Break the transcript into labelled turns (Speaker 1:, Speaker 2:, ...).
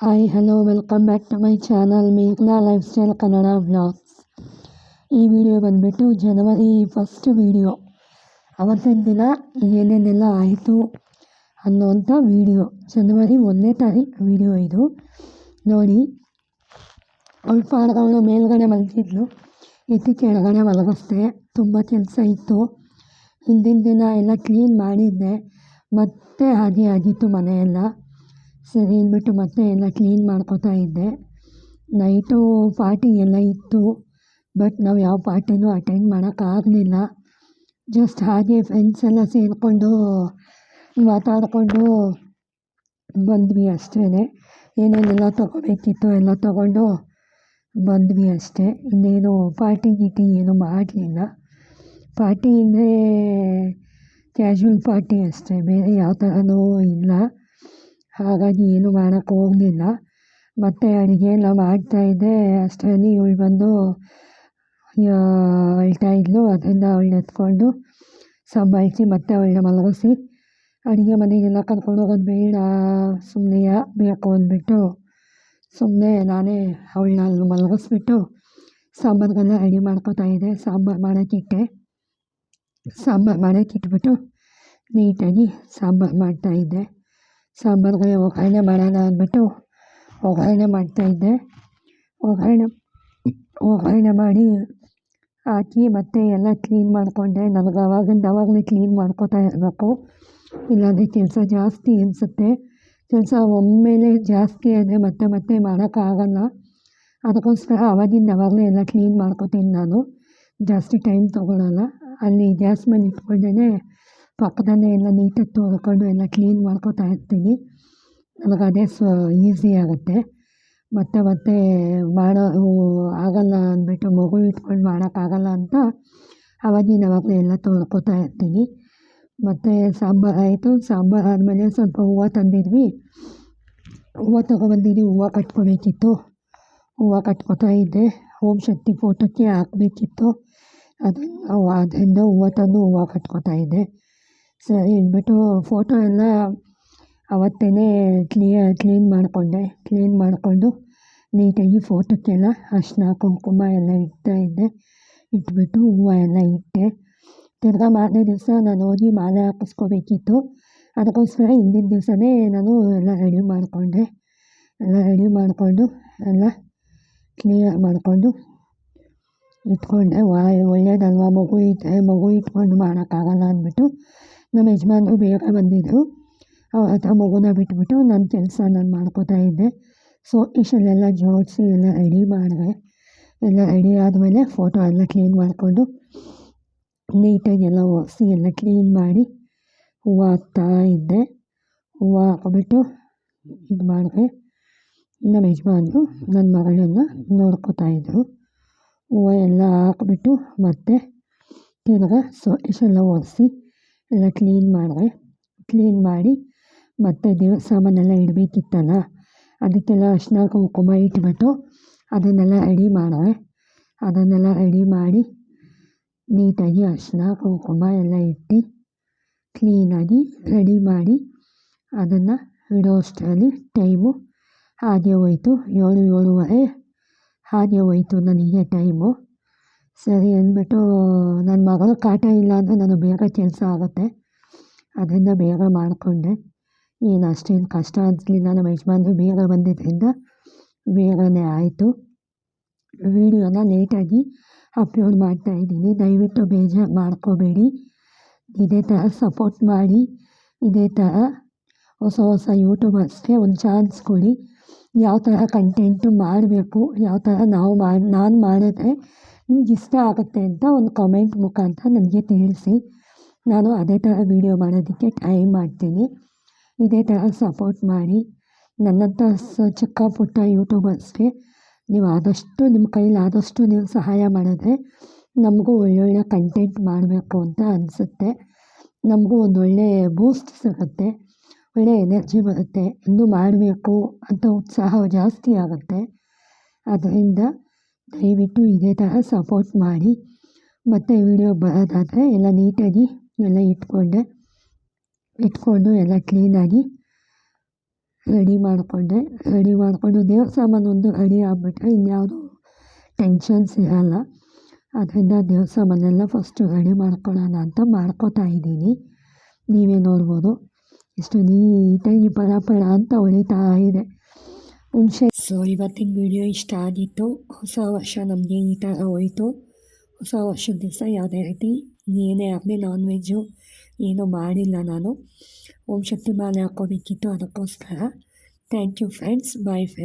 Speaker 1: Hi hello welcome back to my channel ಮೇಘ್ನಾ lifestyle Kannada vlogs ಈ video ಬಂದುಬಿಟ್ಟು ಜನವರಿ first video ಅವತ್ತಿನ ದಿನ ಏನೇನೆಲ್ಲ ಆಯಿತು ಅನ್ನೋವಂಥ ವಿಡಿಯೋ ಜನವರಿ ಒಂದನೇ ತಾರೀಕು ವಿಡಿಯೋ ಇದು. ನೋಡಿ ಅವಳು ಪಾಡ್ಗಳು ಮೇಲ್ಗಡೆ ಮಲಗಿದ್ಲು, ಎತ್ತಿ ಕೆಳಗಡೆ ಮಲಗಿಸ್ದೆ ತುಂಬ ಕೆಲಸ ಇತ್ತು. ಹಿಂದಿನ ದಿನ ಎಲ್ಲ ಕ್ಲೀನ್ ಮಾಡಿದ್ದೆ, ಮತ್ತೆ ಹಾಗೆ ಆಗಿತ್ತು ಮನೆಯೆಲ್ಲ. ಸರಿ ಅಂದ್ಬಿಟ್ಟು ಮತ್ತೆ ಎಲ್ಲ ಕ್ಲೀನ್ ಮಾಡ್ಕೋತಾ ಇದ್ದೆ. ನೈಟು ಪಾರ್ಟಿ ಎಲ್ಲ ಇತ್ತು. ಬಟ್ ನಾವು ಯಾವ ಪಾರ್ಟಿನೂ ಅಟೆಂಡ್ ಮಾಡೋಕ್ಕಾಗಲಿಲ್ಲ ಜಸ್ಟ್ ಹಾಗೆ ಫ್ರೆಂಡ್ಸ್ ಎಲ್ಲ ಸೇರಿಕೊಂಡು ಮಾತಾಡಿಕೊಂಡು ಬಂದ್ವಿ ಅಷ್ಟೇ ಏನೇನೆಲ್ಲ ತೊಗೋಬೇಕಿತ್ತು ಎಲ್ಲ ತೊಗೊಂಡು ಬಂದ್ವಿ ಅಷ್ಟೇ. ಇನ್ನೇನು ಪಾರ್ಟಿ ಗೀಟಿ ಏನೂ ಮಾಡಲಿಲ್ಲ. ಪಾರ್ಟಿ ಅಂದರೆ ಕ್ಯಾಶುವಲ್ ಪಾರ್ಟಿ ಅಷ್ಟೇ. ಬೇರೆ ಯಾವ ಥರನೂ ಇಲ್ಲ. ಹಾಗಾಗಿ ಏನೂ ಮಾಡೋಕ್ಕೆ ಹೋಗಲಿಲ್ಲ. ಮತ್ತು ಅಡುಗೆ ಎಲ್ಲ ಮಾಡ್ತಾಯಿದ್ದೆ ಅಷ್ಟರಲ್ಲಿ ಇವಳು ಬಂದು ಅಳ್ತಾ ಇದ್ಲು. ಅದರಿಂದ ಅವಳನ್ನ ಎತ್ಕೊಂಡು ಸಂಭಾಳಿಸಿ ಮತ್ತೆ ಅವಳನ್ನ ಮಲಗಿಸಿ ಅಡುಗೆ ಮನೆಗೆಲ್ಲ ಕರ್ಕೊಂಡು ಹೋಗೋದು ಬೇಡ. ಸುಮ್ಮನೆ ಬೇಕು ಅಂದ್ಬಿಟ್ಟು ಸುಮ್ಮನೆ ನಾನೇ ಅವಳನ್ನ ಅಲ್ಲಿ ಮಲಗಿಸ್ಬಿಟ್ಟು ಸಾಂಬಾರ್ಗೆಲ್ಲ ರೆಡಿ ಮಾಡ್ಕೊತಾ ಇದ್ದೆ. ಸಾಂಬಾರು ಮಾಡೋಕ್ಕಿಟ್ಟೆ ಸಾಂಬಾರು ಮಾಡೋಕ್ಕಿಟ್ಬಿಟ್ಟು ನೀಟಾಗಿ ಸಾಂಬಾರು ಮಾಡ್ತಾಯಿದ್ದೆ ಸಾಂಬಾರಿಗೆ ಒಗ್ಗರಣೆ ಮಾಡೋಣ ಅಂದ್ಬಿಟ್ಟು ಒಗ್ಗರಣೆ ಮಾಡ್ತಾಯಿದ್ದೆ ಒಗ್ಗರಣೆ ಒಗ್ಗರಣೆ ಮಾಡಿ ಹಾಕಿ ಮತ್ತೆ ಎಲ್ಲ ಕ್ಲೀನ್ ಮಾಡಿಕೊಂಡೆ. ನನಗೆ ಅವಾಗಿಂದ ಅವಾಗಲೇ ಕ್ಲೀನ್ ಮಾಡ್ಕೋತಾ ಇರಬೇಕು. ಇಲ್ಲಾಂದರೆ ಕೆಲಸ ಜಾಸ್ತಿ ಅನಿಸುತ್ತೆ. ಕೆಲಸ ಒಮ್ಮೆಲೇ ಜಾಸ್ತಿ ಆದರೆ ಮತ್ತೆ ಮತ್ತೆ ಮಾಡೋಕ್ಕಾಗಲ್ಲ ಅದಕ್ಕೋಸ್ಕರ ಅವಾಗಿಂದ ಅವಾಗಲೇ ಎಲ್ಲ ಕ್ಲೀನ್ ಮಾಡ್ಕೊತೀನಿ ನಾನು. ಜಾಸ್ತಿ ಟೈಮ್ ತೊಗೊಳಲ್ಲ. ಅಲ್ಲಿ ಗ್ಯಾಸ್ ಮೇಲೆ ಇಟ್ಕೊಂಡೇ ಪಕ್ಕದಲ್ಲೇ ಎಲ್ಲ ನೀಟಾಗಿ ತೊಳ್ಕೊಂಡು ಎಲ್ಲ ಕ್ಲೀನ್ ಮಾಡ್ಕೊತಾ ಇರ್ತೀನಿ. ನನಗೆ ಅದೇ ಸ್ವ ಈಸಿ ಆಗುತ್ತೆ. ಮತ್ತೆ ಮತ್ತೆ ಮಾಡೋ ಆಗಲ್ಲ ಅಂದ್ಬಿಟ್ಟು ಮಗು ಇಟ್ಕೊಂಡು ಮಾಡೋಕ್ಕಾಗಲ್ಲ ಅಂತ ಆವಾಗಿನ ಅವಾಗಲೇ ಎಲ್ಲ ತೊಳ್ಕೊತಾ ಇರ್ತೀನಿ. ಮತ್ತು ಸಾಂಬಾರು ಆಯಿತು, ಸಾಂಬಾರು ಆದಮೇಲೆ ಸ್ವಲ್ಪ ಹೂವು ತಂದಿದ್ವಿ. ಹೂವು ತೊಗೊಬಂದಿದ್ವಿ, ಹೂವು ಕಟ್ಕೊಬೇಕಿತ್ತು. ಹೂವು ಕಟ್ಕೊತಾ ಇದ್ದೆ. ಓಂ ಶಕ್ತಿ ಫೋಟೋಕ್ಕೆ ಹಾಕಬೇಕಿತ್ತು. ಅದನ್ನು ಅದರಿಂದ ಹೂವು ತಂದು ಹೂವು ಕಟ್ಕೊತಾ ಇದ್ದೆ. ಸರಿ ಅಂದ್ಬಿಟ್ಟು ಫೋಟೋ ಎಲ್ಲ ಅವತ್ತೇ ಕ್ಲಿಯರ್ ಕ್ಲೀನ್ ಮಾಡಿಕೊಂಡೆ. ಕ್ಲೀನ್ ಮಾಡಿಕೊಂಡು ನೀಟಾಗಿ ಫೋಟೋಕ್ಕೆಲ್ಲ ಅರ್ಶಿನ, ಕುಂಕುಮ ಎಲ್ಲ ಇಡ್ತಾಯಿದ್ದೆ ಇಟ್ಬಿಟ್ಟು ಹೂವು ಎಲ್ಲ ಇಟ್ಟೆ. ತಿರ್ಗಾ ಮಾರನೇ ದಿವಸ ನಾನು ಹೋಗಿ ಮಾಲೆ ಹಾಕಿಸ್ಕೋಬೇಕಿತ್ತು. ಅದಕ್ಕೋಸ್ಕರ ಹಿಂದಿನ ದಿವಸನೇ ನಾನು ಎಲ್ಲ ರೆಡಿ ಮಾಡಿಕೊಂಡೆ. ಎಲ್ಲ ರೆಡಿ ಮಾಡಿಕೊಂಡು ಎಲ್ಲ ಕ್ಲಿಯರ್ ಮಾಡಿಕೊಂಡು ಇಟ್ಕೊಂಡೆ. ಒಳ್ಳೇದಲ್ವ ಮಗು ಇಟ್ಟೆ ಮಗು ಇಟ್ಕೊಂಡು ಮಾಡೋಕ್ಕಾಗಲ್ಲ ಅಂದ್ಬಿಟ್ಟು ನಮ್ಮ ಯಜಮಾನ್ರು ಬೇಗ ಬಂದಿದ್ದರು ಆ ಮಗುನ ಬಿಟ್ಬಿಟ್ಟು ನನ್ನ ಕೆಲಸ ನಾನು ಮಾಡ್ಕೋತಾ ಇದ್ದೆ. ಸೊ ಇಷ್ಟೆಲ್ಲ ಜೋಡಿಸಿ ಎಲ್ಲ ರೆಡಿ ಮಾಡಿದೆ. ಎಲ್ಲ ರೆಡಿ ಆದಮೇಲೆ ಫೋಟೋ ಎಲ್ಲ ಕ್ಲೀನ್ ಮಾಡಿಕೊಂಡು ನೀಟಾಗಿ ಎಲ್ಲ ಒರೆಸಿ ಎಲ್ಲ ಕ್ಲೀನ್ ಮಾಡಿ ಹೂವು ಹಾಕ್ತಾ ಇದ್ದೆ. ಹೂವು ಹಾಕ್ಬಿಟ್ಟು ಇದು ಮಾಡಿದೆ. ನಮ್ಮ ಯಜಮಾನ್ರು ನನ್ನ ಮಗಳನ್ನ ನೋಡ್ಕೋತಾ ಇದ್ದರು ಹೂವು ಎಲ್ಲ ಹಾಕ್ಬಿಟ್ಟು ಮತ್ತೆ ತಿರ್ಗಾ ಸೊ ಇಷ್ಟೆಲ್ಲ ಒರೆಸಿ ಎಲ್ಲ ಕ್ಲೀನ್ ಮಾಡಿದೆ. ಕ್ಲೀನ್ ಮಾಡಿ ಮತ್ತು ದೇವ ಸಾಮಾನೆಲ್ಲ ಇಡಬೇಕಿತ್ತಲ್ಲ, ಅದಕ್ಕೆಲ್ಲ ಅರಿಶಿನ ಕುಂಕುಮ ಇಟ್ಬಿಟ್ಟು ಅದನ್ನೆಲ್ಲ ರೆಡಿ ಮಾಡಿದೆ. ಅದನ್ನೆಲ್ಲ ರೆಡಿ ಮಾಡಿ ನೀಟಾಗಿ ಅರಿಶಿನ ಕುಂಕುಮ ಎಲ್ಲ ಇಟ್ಟು ಕ್ಲೀನಾಗಿ ರೆಡಿ ಮಾಡಿ ಅದನ್ನು ಇಡೋ ಅಷ್ಟರಲ್ಲಿ ಟೈಮು ಹಾಗೆ ಹೋಯ್ತು. ಏಳು ಏಳುವರೆ ಹಾಗೆ ಹೋಯ್ತು ನನಗೆ ಟೈಮು ಸರಿ ಅಂದ್ಬಿಟ್ಟು ನನ್ನ ಮಗಳು ಕಾಟ ಇಲ್ಲ ಅಂದರೆ ನಾನು ಬೇಗ ಕೆಲಸ ಆಗುತ್ತೆ. ಅದರಿಂದ ಬೇಗ ಮಾಡಿಕೊಂಡೆ. ಏನು ಅಷ್ಟೇನು ಕಷ್ಟ ಅನಿಸ್ಲಿಲ್ಲ. ನಮ್ಮ ಯಜಮಾನ್ರು ಬೇಗ ಬಂದಿದ್ದರಿಂದ ಬೇಗನೇ ಆಯಿತು. ವೀಡಿಯೋನ ಲೇಟಾಗಿ ಅಪ್ಲೋಡ್ ಮಾಡ್ತಾ ಇದ್ದೀನಿ. ದಯವಿಟ್ಟು ಬೇಜಾರು ಮಾಡ್ಕೋಬೇಡಿ. ಇದೇ ಥರ ಸಪೋರ್ಟ್ ಮಾಡಿ. ಇದೇ ಥರ ಹೊಸ ಹೊಸ ಯೂಟ್ಯೂಬರ್ಸ್ಗೆ ಒಂದು ಚಾನ್ಸ್ ಕೊಡಿ. ಯಾವ ಥರ ಕಂಟೆಂಟು ಮಾಡಬೇಕು, ಯಾವ ಥರ ನಾವು ಮಾಡಿ ನಾನು ಮಾಡಿದ್ರೆ ನಿಮ್ಗೆ ಇಷ್ಟ ಆಗುತ್ತೆ ಅಂತ ಒಂದು ಕಮೆಂಟ್ ಮುಖಾಂತರ ನನಗೆ ತಿಳಿಸಿ. ನಾನು ಅದೇ ಥರ ವೀಡಿಯೋ ಮಾಡೋದಕ್ಕೆ ಟ್ರೈ ಮಾಡ್ತೀನಿ. ಇದೇ ಥರ ಸಪೋರ್ಟ್ ಮಾಡಿ. ನನ್ನಂಥ ಸ ಚಿಕ್ಕ ಪುಟ್ಟ ಯೂಟ್ಯೂಬರ್ಸ್ಗೆ ನೀವು ಆದಷ್ಟು, ನಿಮ್ಮ ಕೈಲಾದಷ್ಟು ನೀವು ಸಹಾಯ ಮಾಡಿದ್ರೆ ನಮಗೂ ಒಳ್ಳೊಳ್ಳೆ ಕಂಟೆಂಟ್ ಮಾಡಬೇಕು ಅಂತ ಅನಿಸುತ್ತೆ. ನಮಗೂ ಒಂದು ಒಳ್ಳೆಯ ಬೂಸ್ಟ್ ಸಿಗುತ್ತೆ. ಒಳ್ಳೆಯ ಎನರ್ಜಿ ಬರುತ್ತೆ. ಇನ್ನೂ ಮಾಡಬೇಕು ಅಂತ ಉತ್ಸಾಹ ಜಾಸ್ತಿ ಆಗುತ್ತೆ. ಅದರಿಂದ ದಯವಿಟ್ಟು ಇದೇ ಥರ ಸಪೋರ್ಟ್ ಮಾಡಿ. ಮತ್ತು ವೀಡಿಯೋ ಬರೋದಾದರೆ ಎಲ್ಲ ನೀಟಾಗಿ ಎಲ್ಲ ಇಟ್ಕೊಂಡೆ. ಇಟ್ಕೊಂಡು ಎಲ್ಲ ಕ್ಲೀನಾಗಿ ರೆಡಿ ಮಾಡಿಕೊಂಡೆ. ರೆಡಿ ಮಾಡಿಕೊಂಡು ದೇವ್ರ ಸಾಮಾನು ಒಂದು ರೆಡಿ ಆಗಿಬಿಟ್ರೆ ಇನ್ಯಾವುದು ಟೆನ್ಷನ್ಸ್ ಇರಲ್ಲ ಅದರಿಂದ ದೇವ್ರ ಸಾಮಾನೆಲ್ಲ ಫಸ್ಟು ರೆಡಿ ಮಾಡ್ಕೊಳ್ಳೋಣ ಅಂತ ಮಾಡ್ಕೋತಾ ಇದ್ದೀನಿ. ನೀವೇ ನೋಡ್ಬೋದು. ಇಷ್ಟು ನೀಟಾಗಿ ಪಳ ಅಂತ ಹೊಳಿತಾ ಇದೆ. ಹುಣಸೆ. ಸೊ, ಇವತ್ತಿನ ವಿಡಿಯೋ ಇಷ್ಟ ಆಗಿತ್ತು. ಹೊಸ ವರ್ಷ ನಮಗೆ ಈ ಥರ ಹೋಯಿತು. ಹೊಸ ವರ್ಷದ ದಿವಸ ಯಾವುದೇ ರೀತಿ ಏನೇ ಆಗಲಿ ನಾನ್ ವೆಜ್ಜು ಏನೂ ಮಾಡಿಲ್ಲ ನಾನು. ಓಂ ಶಕ್ತಿ ಮಾಲೆ ಹಾಕೋಬೇಕಿತ್ತು ಅದಕ್ಕೋಸ್ಕರ. Thank you friends bye friends